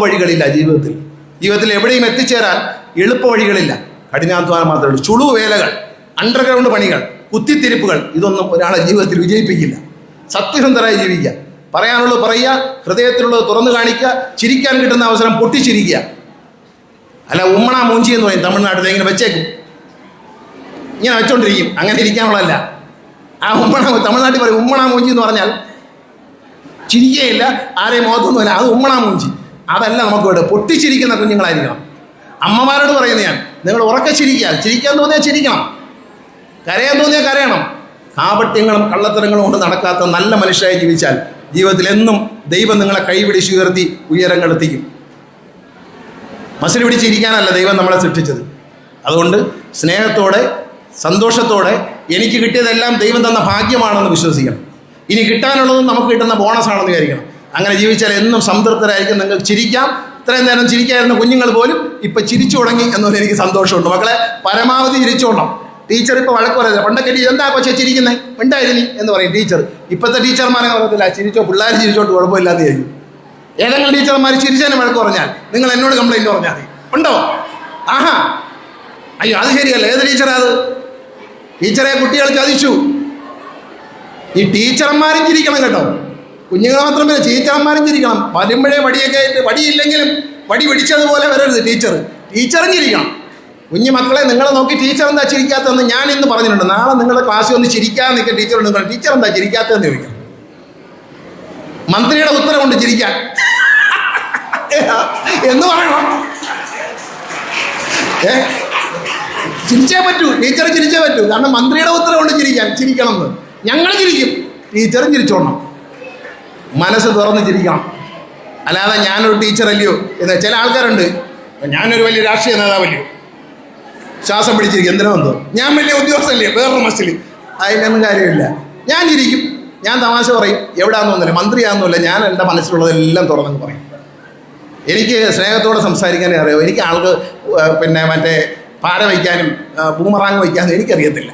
വഴികളില്ല ജീവിതത്തിൽ. ജീവിതത്തിൽ എവിടെയും എത്തിച്ചേരാൻ എളുപ്പ വഴികളില്ല. കഠിനാധ്വാനം മാത്രമേ ഉള്ളൂ. ചുളുവേലകൾ അണ്ടർഗ്രൗണ്ട് പണികൾ കുത്തിത്തിരിപ്പുകൾ ഇതൊന്നും ഒരാളെ ജീവിതത്തിൽ വിജയിപ്പിക്കില്ല. സത്യസന്ധരായി ജീവിക്കുക. പറയാനുള്ളത് പറയുക ഹൃദയത്തിലുള്ളത് തുറന്നു കാണിക്കുക ചിരിക്കാൻ കിട്ടുന്ന അവസരം പൊട്ടിച്ചിരിക്കുക. അല്ല ഉമ്മണ മൂഞ്ചി എന്ന് പറയും തമിഴ്നാട്ടിൽ ഇങ്ങനെ വെച്ചേക്കും. ഇങ്ങനെ വെച്ചോണ്ടിരിക്കും. അങ്ങനെ ഇരിക്കാനുള്ളതല്ല. ആ ഉമ്മണ തമിഴ്നാട്ടിൽ പറയും ഉമ്മണ മൂഞ്ചി എന്ന് പറഞ്ഞാൽ ചിരിക്കുകയില്ല ആരെയും മുഖത്തൊന്നുമില്ല അത് ഉമ്മണ മൂഞ്ചി. അതല്ല നമുക്ക് വേണ്ടത്. പൊട്ടിച്ചിരിക്കുന്ന കുഞ്ഞുങ്ങളായിരിക്കണം. അമ്മമാരോട് പറയുന്ന ഞാൻ. നിങ്ങൾ ഉറക്കെ ചിരിക്കുക. ചിരിക്കാൻ തോന്നിയാൽ ചിരിക്കണം. കരയാൻ തോന്നിയാൽ കരയണം. കാപട്യങ്ങളും കള്ളത്തരങ്ങളും കൊണ്ട് നടക്കാത്ത നല്ല മനുഷ്യരായി ജീവിച്ചാൽ ജീവിതത്തിൽ എന്നും ദൈവം നിങ്ങളെ കൈപിടിച്ച് ഉയർത്തി ഉയരങ്ങളെത്തിക്കും മസിൽ പിടിച്ചിരിക്കാനല്ല ദൈവം നമ്മളെ സൃഷ്ടിച്ചത്. അതുകൊണ്ട് സ്നേഹത്തോടെ സന്തോഷത്തോടെ എനിക്ക് കിട്ടിയതെല്ലാം ദൈവം തന്ന ഭാഗ്യമാണെന്ന് വിശ്വസിക്കണം. ഇനി കിട്ടാനുള്ളതും നമുക്ക് കിട്ടുന്ന ബോണസാണെന്ന് വിചാരിക്കണം. അങ്ങനെ ജീവിച്ചാൽ എന്നും സംതൃപ്തരായിരിക്കും. നിങ്ങൾക്ക് ചിരിക്കാം. ഇത്രയും നേരം ചിരിക്കായിരുന്ന കുഞ്ഞുങ്ങൾ പോലും ഇപ്പം ചിരിച്ചു തുടങ്ങി എന്നൊരു എനിക്ക് സന്തോഷമുണ്ട്. മക്കളെ പരമാവധി ചിരിച്ചോണം ടീച്ചർ ഇപ്പോൾ വഴക്ക് പറയുന്നത് പണ്ടൊക്കെ ടീച്ചർ എന്താ കൊച്ചെ ചിരിക്കുന്നത് ഉണ്ടായിരുന്നു എന്ന് പറയും ടീച്ചർ. ഇപ്പോഴത്തെ ടീച്ചർമാരെ പറയത്തില്ല ചിരിച്ചോ പിള്ളേർ ചിരിച്ചോട്ട് കുഴപ്പമില്ലാതെ ആയിരിക്കും. ഏതെങ്കിലും ടീച്ചർമാർ ചിരിച്ചതിന് വഴക്ക് പറഞ്ഞാൽ നിങ്ങൾ എന്നോട് കംപ്ലൈന്റ് പറഞ്ഞാൽ മതി. ഉണ്ടോ? ആഹാ. അയ്യോ അത് ശരിയല്ല. ഏത് ടീച്ചറാ അത്? ടീച്ചറെ കുട്ടികൾ ചതിച്ചു. ഈ ടീച്ചർമാരും ചിരിക്കണം കേട്ടോ. കുഞ്ഞുങ്ങൾ മാത്രമല്ല ടീച്ചർമാരും ചിരിക്കണം. വരുമ്പോഴേ വടിയൊക്കെ ആയിട്ട് വടിയില്ലെങ്കിലും വടി പിടിച്ചതുപോലെ വരരുത് ടീച്ചർ ടീച്ചറും. ചിരിക്കണം കുഞ്ഞു മക്കളെ നിങ്ങളെ നോക്കി ടീച്ചർ എന്താ ചിരിക്കാത്തതെന്ന് ഞാൻ ഇന്ന് പറഞ്ഞിട്ടുണ്ട്. നാളെ നിങ്ങളുടെ ക്ലാസ്സിൽ ഒന്ന് ചിരിക്കാൻ നിൽക്കുക ടീച്ചർ നിങ്ങൾ ടീച്ചർ എന്താ ചിരിക്കാത്തതെന്ന് ചോദിക്കാം. മന്ത്രിയുടെ ഉത്തരവുണ്ട് ചിരിക്കാൻ. എന്ന് പറയണം. ഏ? ചിരിച്ചേ പറ്റൂ. ടീച്ചർ ചിരിച്ചേ പറ്റൂ. കാരണം മന്ത്രിയുടെ ഉത്തരവുണ്ട് ചിരിക്കാൻ ചിരിക്കണം എന്ന് ഞങ്ങൾ ചിരിക്കും. ടീച്ചറും ചിരിച്ചോണം. മനസ്സ് തുറന്ന് ചിരിക്കണം അല്ലാതെ ഞാനൊരു ടീച്ചറല്ലയോ എന്ന് ചില ആൾക്കാരുണ്ട്. ഞാനൊരു വലിയ രാഷ്ട്രീയ നേതാവല്ലയോ? ശ്വാസം പിടിച്ചിരിക്കും. എന്തിനോ എന്തോ? ഞാൻ വലിയ ഉദ്യോഗസ്ഥല്ലേ വേറൊരു മസ്സിൽ അതിനൊന്നും കാര്യമില്ല. ഞാൻ ചിരിക്കും ഞാൻ തമാശ പറയും. എവിടാന്നൊന്നുമില്ല മന്ത്രിയാണെന്നില്ല ഞാൻ എന്റെ മനസ്സിലുള്ളതെല്ലാം തുറന്നു പറയും. എനിക്ക് സ്നേഹത്തോടെ സംസാരിക്കാനേ അറിയാം. എനിക്ക് ആൾക്ക് പിന്നെ മറ്റേ പാര വയ്ക്കാനും ബൂമറാങ് വയ്ക്കാനും എനിക്കറിയത്തില്ല.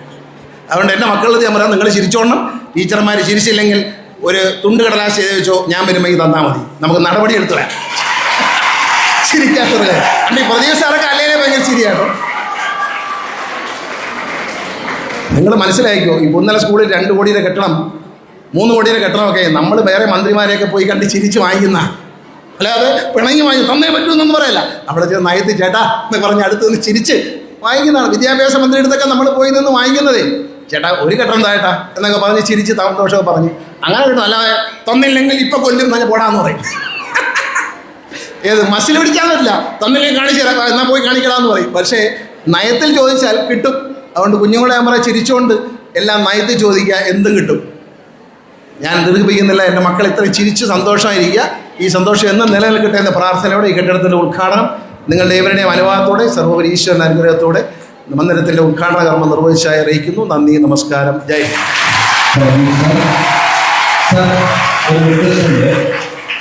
അതുകൊണ്ട് എന്റെ മക്കളുടെ ഞാൻ പറയാം നിങ്ങൾ ചിരിച്ചോണം. ടീച്ചർമാർ ചിരിച്ചില്ലെങ്കിൽ ഒരു തുണ്ട് കടലാസ് ചെയ്ത് വെച്ചോ ഞാൻ വരുമ്പോൾ ഈ തന്നാൽ മതി. നമുക്ക് നടപടി എടുത്തു വരാം. ചിരിക്കാത്തവരെ അല്ല ഈ പ്രദീപ് സാറൊക്കെ അല്ലേലേ ഭയങ്കര ചിരിയാട്ടോ നിങ്ങൾ മനസ്സിലായിക്കോ ഈ പുന്നല സ്കൂളിൽ രണ്ട് കോടിയുടെ കെട്ടണം മൂന്ന് കോടിയുടെ കെട്ടണമൊക്കെ നമ്മൾ വേറെ മന്ത്രിമാരെയൊക്കെ പോയി കണ്ട് ചിരിച്ച് വാങ്ങിക്കുന്ന അല്ലാതെ പിണങ്ങി വാങ്ങി തന്നേ പറ്റുമെന്നൊന്നും പറയല്ല. അവിടെ ചെന്ന് നയത്തിൽ ചേട്ടാ എന്ന് പറഞ്ഞ് അടുത്ത് നിന്ന് ചിരിച്ച് വാങ്ങിക്കുന്നതാണ് വിദ്യാഭ്യാസ മന്ത്രിയുടെ അടുത്തൊക്കെ നമ്മൾ പോയി നിന്ന് വാങ്ങിക്കുന്നതേ ചേട്ടാ ഒരു ഘട്ടം താഴട്ടാ എന്നൊക്കെ പറഞ്ഞ് ചിരിച്ച് സന്തോഷമൊക്കെ പറഞ്ഞ്. അങ്ങനെ കിട്ടും അല്ലാതെ തന്നില്ലെങ്കിൽ ഇപ്പൊ കൊല്ലും തന്നെ പോടാന്ന് പറയും. ഏത് മസിൽ പിടിക്കാൻ പറ്റില്ല. തന്നില്ലെങ്കിൽ കാണിച്ചു തരാം. പോയി കാണിക്കലാന്ന് പറയും. പക്ഷേ നയത്തിൽ ചോദിച്ചാൽ കിട്ടും. അതുകൊണ്ട് കുഞ്ഞുങ്ങളെ ഞാൻ പറയാം ചിരിച്ചുകൊണ്ട് എല്ലാം നയത്തിൽ ചോദിക്കുക എന്തും കിട്ടും. ഞാൻ ദീർഘിപ്പിക്കുന്നില്ല. എന്റെ മക്കൾ ഇത്രയും ചിരിച്ച് സന്തോഷമായിരിക്കുക. ഈ സന്തോഷം എന്നും നിലനിൽക്കട്ടെ എന്ന പ്രാർത്ഥനയോടെ ഈ കെട്ടിടത്തിന്റെ ഉദ്ഘാടനം നിങ്ങളുടെ ഏവരുടെയും അനുവാദത്തോടെ സർവോപരി അനുഗ്രഹത്തോടെ മന്ദിരത്തിന്റെ ഉദ്ഘാടന കർമ്മം നിർവഹിച്ചായി അറിയിക്കുന്നു. നന്ദി നമസ്കാരം. ജയ്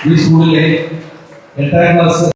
ഈ സ്കൂളിലെ എട്ടാം ക്ലാസ്